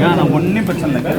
நான் ஒன்றும் பிரச்சனை இல்லை.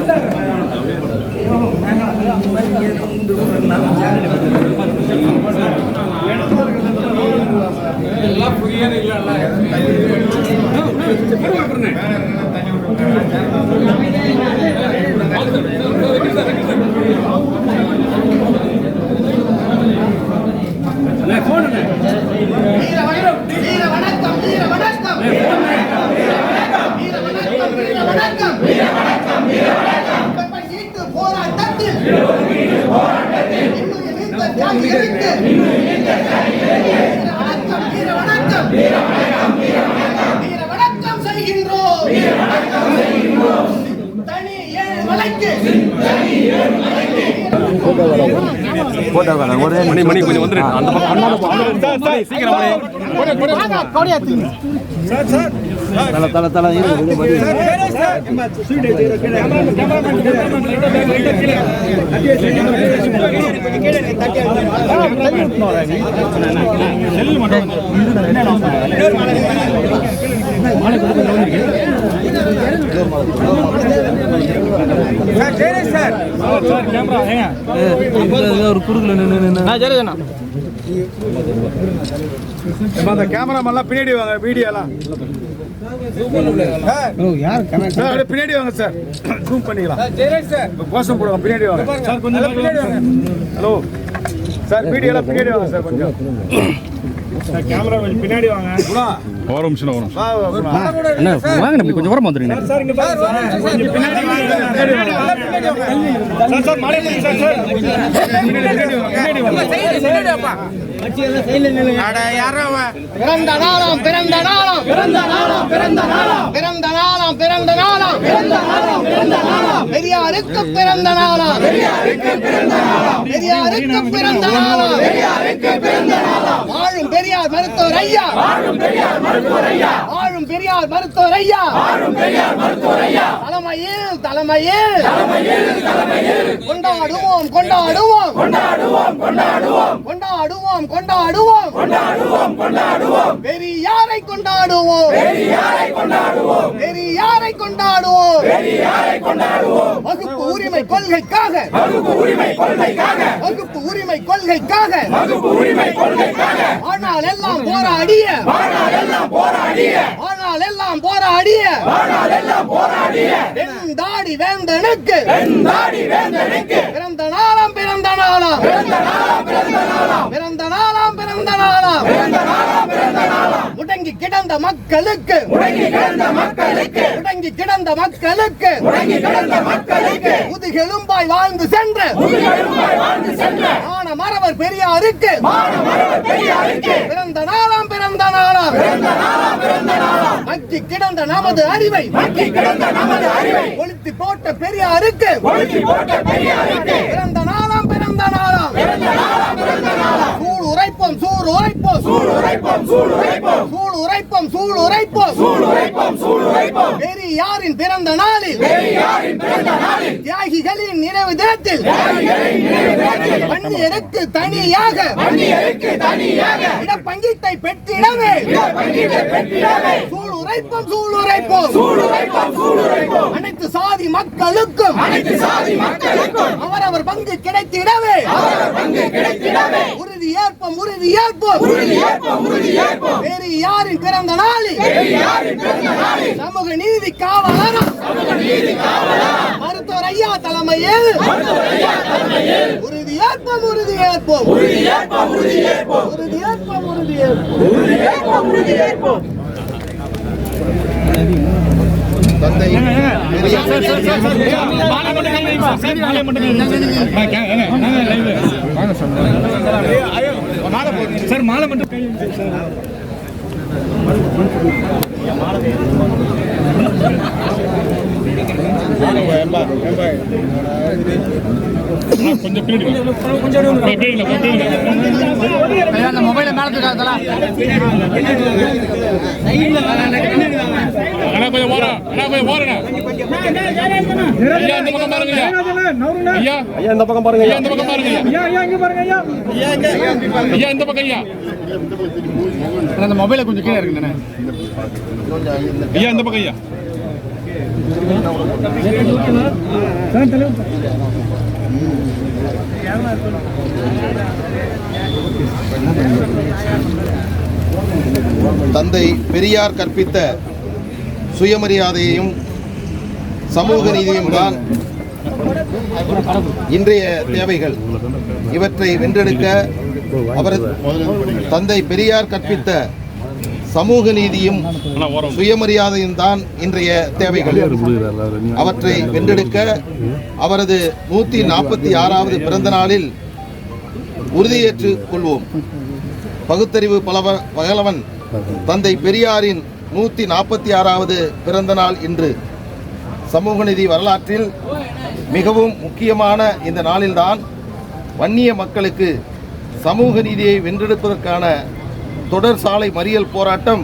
வணக்கம் செய்கின்றோம் தனி ஏழு மலைக்கு மணி மணி கொஞ்சம் வந்துரு அந்த பக்கம் சீக்கிரம் தலை தலை தலை இருக்கு ஒரு குறுக்குல நின்று அந்த கேமரா பின்னாடி வாங்க வீடியோ எல்லாம் பின்னாடி வாங்க சார் ஜூம் பண்ணிக்கலாம் கோஷம் போடுவாங்க பின்னாடி வாங்க hello sir video update sir कौन सा பின்னாடி வாங்க ஒரு நிமிஷம் ஒரு நிமிஷம் கொஞ்சம் வந்துருங்க பிறந்த நாளாம் பிறந்த நாளாம் பிறந்த நாளாம் பிறந்த நாளாம் பிறந்த நாளாம் பிறந்த நாளாம் பிறந்த நாளாம் பிறந்த நாளாம் பெரியாருக்கு பிறந்த நாளாம் பெரியாருக்கு பிறந்த நாளாம் பெரியாருக்கு பிறந்த நாளாம் பெரியாருக்கு பிறந்த நாளாம் வாழும் பெரியார் மருத்துவர் ஐயா. வாழும் பெரியார் மருத்துவர் ஐயா. வாழும் பெரியார் மருத்துவர் ஐயா. வாழும் பெரியார் மருத்துவர் ஐயா. தலைமையில் தலைமையில். தலைமையில் தலைமையில். கொண்டாடுவோம் கொண்டாடுவோம். கொண்டாடுவோம் கொண்டாடுவோம். கொண்டாடுவோம் கொண்டாடுவோம். கொண்டாடுவோம் கொண்டாடுவோம். பெரியாரை கொண்டாடுவோம். பெரியாரை கொண்டாடுவோம். பெரியாரை கொண்டாடுவோம். பெரியாரை கொண்டாடுவோம். வகுப்பு உரிமை கொள்கைக்காக. வகுப்பு உரிமை கொள்கைக்காக. வகுப்பு உரிமை கொள்கைக்காக. வகுப்பு உரிமை கொள்கைக்காக. ஆனால் எல்லாம் போராடிய. ஆனால் எல்லாம் போராடிய. ஆனால் எல்லாம் போராடிய. ஆனால் எல்லாம் போராடிய தாடி வேந்தனுக்கு. தாடி வேந்தனுக்கு. பிறந்த நாளாம் பிறந்த நாளாம். பிறந்த நாளாம் பிறந்த நாளாம். பிறந்த நாளாம் பிறந்த நாளாம். பிறந்த நாளாம் கிடந்த மக்களுக்கு. முடங்கி கிடந்த மக்களுக்கு. முடங்கி கிடந்த மக்களுக்கு. முடங்கி கிடந்த மக்களுக்கு. முதுகெலும்பாய் வாழ்ந்து சென்று. முதுகெலும்பாய் வாழ்ந்து சென்று. மான மரவர் பெரியாருக்கு. மான மரவர் பெரியாருக்கு. பிறந்த நாளாம் பிறந்த நாளாம். பிறந்த நாளாம் பிறந்த நாளாம். மக்கி கிடந்த நமது அறிவை. மக்கி கிடந்த நமது அறிவை. ஒளித்து போட்ட பெரியாருக்கு. ஒளித்து போட்ட பெரியாருக்கு. பிறந்த நாளாம் பிறந்த நாளாம். பிறந்த நாளாம் பிறந்த சூடு உரைப்போம் சூடு உரைப்போம் சூடு உரைப்போம் சூடு உரைப்போம் சூடு உரைப்போம் சூடு உரைப்போம் சூடு உரைப்போம் பெரியாரின் பிறந்த நாளில் பெரியாரின் பிறந்த நாளில். தியாகிகளின் நினைவு தினத்தில் தியாகிகளின் நினைவு தினத்தில். வன்னியருக்கு தனியாக வன்னியருக்கு தனியாக. இடப்பங்கீட்டை பெற்றிடவே. இடப்பங்கீட்டை பெற்றிடவே. சூடு உரைப்போம் சூடு உரைப்போம் சூடு உரைப்போம் சூடு உரைப்போம் அனைத்து சாதி மக்களுக்கும் அனைத்து சாதி மக்களுக்கும். அவரவர் பங்கு கிடைத்திடவே. அவரவர் பங்கு கிடைத்திடவே. உறுதி ஏற்போம் உறுதி ஏற்போம். உறுதி ஏற்போம் உறுதி ஏற்போம். பெரியாரின் பிறந்த நாளில்? சமூக நீதி காவலரும் சமூக நீதி காவலரும் மருத்துவர் ஐயா தலைமையில்? உறுதி ஏற்போம் உறுதி ஏற்போம். உறுதி ஏற்போம் உறுதி ஏற்போம். உறுதி ஏற்போம் உறுதி ஏற்போம். உறுதி ஏற்போம் உறுதி ஏற்போம். சார் மாலை மட்டும் கொஞ்சம் பின்னாடி வாங்க சார் சார் மாலை மட்டும் கொஞ்சம் அந்த மொபைல மேல இருக்காதா கொஞ்சம் ஓரம் கொஞ்சம் ஓரணா ஐயா இந்த பக்கம் பாருங்க ஐயா. ஐயா. ஐயா இந்த பக்கம் பாருங்க ஐயா இந்த பக்கம் பாருங்க ஐயா. ஐயா இங்க பாருங்க ஐயா. ஐயா இந்த பக்கம் ஐயா. அந்த மொபைலை கொஞ்சம் கீழே இருக்குண்ணே ஐயா இந்த பக்கம் ஐயா. தந்தை பெரியார் கற்பித்த சுயமரியாதையையும் சமூக நீதியும் தான் இன்றைய தேவைகள். இவற்றை வென்றெடுக்க அவர் தந்தை பெரியார் கற்பித்த சமூக நீதியும் சுயமரியாதையும் தான் இன்றைய தேவைகள். அவற்றை வென்றெடுக்க அவரது நூற்றி நாற்பத்தி ஆறாவது பிறந்த நாளில் உறுதியேற்றுக் கொள்வோம். பகுத்தறிவு பலவ பகலவன் தந்தை பெரியாரின் நூற்றி நாற்பத்தி ஆறாவது பிறந்த நாள் இன்று. சமூக நிதி வரலாற்றில் மிகவும் முக்கியமான இந்த நாளில்தான் வன்னிய மக்களுக்கு சமூக நீதியை வென்றெடுப்பதற்கான தொடர் சாலை மறியல் போராட்டம்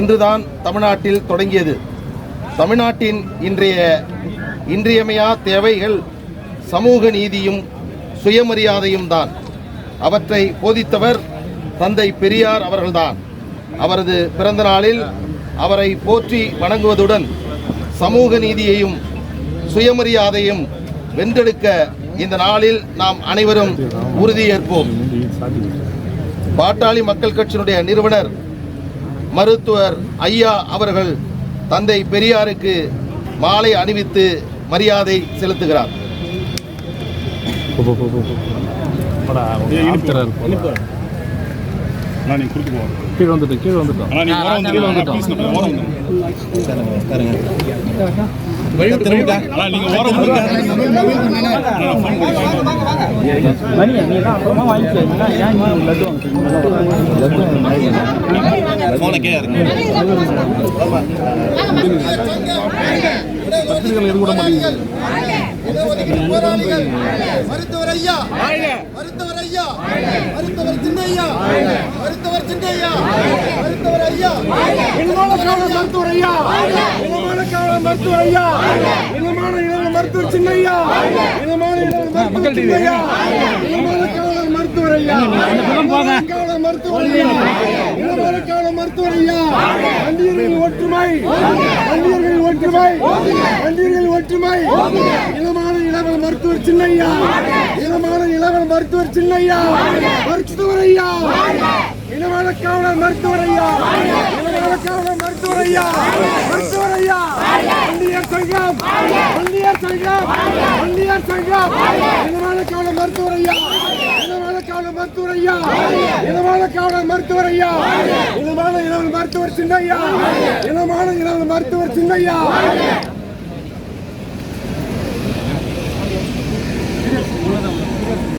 இன்றுதான் தமிழ்நாட்டில் தொடங்கியது. தமிழ்நாட்டின் இன்றைய இன்றியமையா தேவைகள் சமூக நீதியும் சுயமரியாதையும் தான் அவற்றை போதித்தவர் தந்தை பெரியார் அவர்கள்தான். அவரது பிறந்த நாளில் அவரை போற்றி வணங்குவதுடன் சமூக நீதியையும் சுயமரியாதையும் வென்றெடுக்க இந்த நாளில் நாம் அனைவரும் உறுதியேற்போம். பாட்டாளி மக்கள் கட்சியினுடைய நிறுவனர் மருத்துவர் ஐயா அவர்கள் தந்தை பெரியாருக்கு மாலை அணிவித்து மரியாதை செலுத்துகிறார். அண்ணா குறுக்கு போங்க கீழே வந்துட்டு கீழே வந்துட்டோம் அண்ணா நீங்க பத்திரிகைகள் எது கூட மாட்டேங்குது. மருத்துவர் ஐயா. மருத்துவர் ஐயா. மருத்துவர் சின்னையா. மருத்துவர் சின்னையா. மருத்துவர் ஐயா. இனமான காவலர் மருத்துவர் ஐயா. இனமான காவலர் மருத்துவர் ஐயா. இனமான இளவல் மருத்துவர் சின்னையா. இனமான இளவல் மருத்துவர் சின்னையா. இனமான மருத்துவர் ஐயா மருத்துவர் ஐயா மருத்துவர் ஐயா வண்டியர்களின் ஒற்றுமை வண்டியர்களின் ஒற்றுமை வண்டியர்களின் ஒற்றுமை இனமான இளவல் மருத்துவர் சின்னையா இனமான இளவல் மருத்துவர் சின்னையா மருத்துவர் ஐயா இனமான காவலர் மருத்துவர் ஐயா இனமான காவலர் மருத்துவர் ஐயா மருத்துவர் ஐயா வண்டியர் சங்கம் வண்டியர் சங்கம் வண்டியர் சங்கம் இனமான காவலர் மருத்துவர் ஐயா காவலர் மருத்துவர் ஐயா இனமான காவலர் மருத்துவர் ஐயா இனமான இளவல் மருத்துவர் சின்னையா? இனமான இளவல் மருத்துவர் சின்னையா?